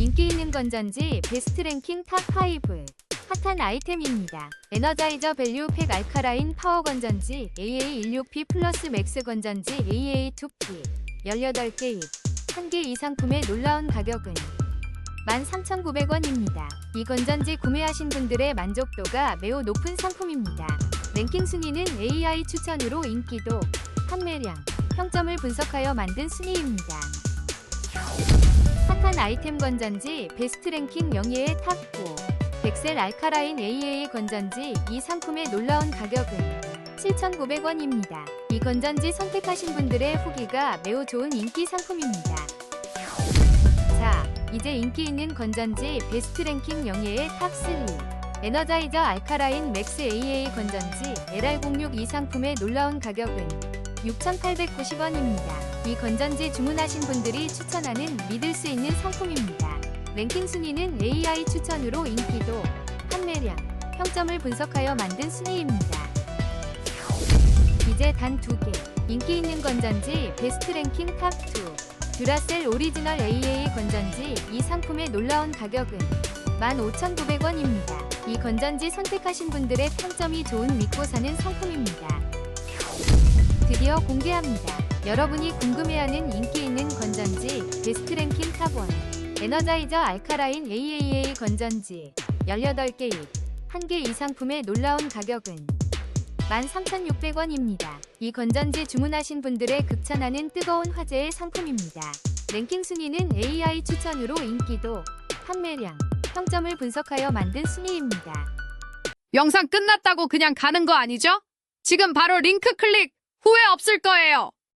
인기 있는 건전지 베스트 랭킹 탑5 핫한 아이템입니다. 에너자이저 밸류 팩 알카라인 파워 건전지 AA16P 플러스 맥스 건전지 AA2P 18개 1개 이 상품의 놀라운 가격은 13,900원입니다. 이 건전지 구매하신 분들의 만족도가 매우 높은 상품입니다. 랭킹 순위는 AI 추천으로 인기도, 판매량, 평점을 분석하여 만든 순위입니다. 아이템 건전지 베스트 랭킹 명예의 탑9 백셀 알카라인 AA 건전지 이 상품의 놀라운 가격은 7,900원입니다. 이 건전지 선택하신 분들의 후기가 매우 좋은 인기 상품입니다. 자, 이제 인기 있는 건전지 베스트 랭킹 영예의 탑3 에너자이저 알카라인 맥스 AA 건전지 LR06 이 상품의 놀라운 가격은 6,890원입니다. 이 건전지 주문하신 분들이 추천하는 믿을 수 있는 상품입니다. 랭킹 순위는 AI 추천으로 인기도, 판매량, 평점을 분석하여 만든 순위입니다. 이제 단 두 개. 인기 있는 건전지 베스트 랭킹 탑2 듀라셀 오리지널 AA 건전지 이 상품의 놀라운 가격은 15,900원입니다. 이 건전지 선택하신 분들의 평점이 좋은 믿고 사는 상품입니다. 드디어 공개합니다. 여러분이 궁금해하는 인기 있는 건전지 베스트 랭킹 탑1 에너자이저 알카라인 AAA 건전지 18개 1개 이 상품의 놀라운 가격은 13,600원입니다. 이 건전지 주문하신 분들의 극찬하는 뜨거운 화제의 상품입니다. 랭킹 순위는 AI 추천으로 인기도, 판매량, 평점을 분석하여 만든 순위입니다. 영상 끝났다고 그냥 가는 거 아니죠? 지금 바로 링크 클릭 후회 없을 거예요.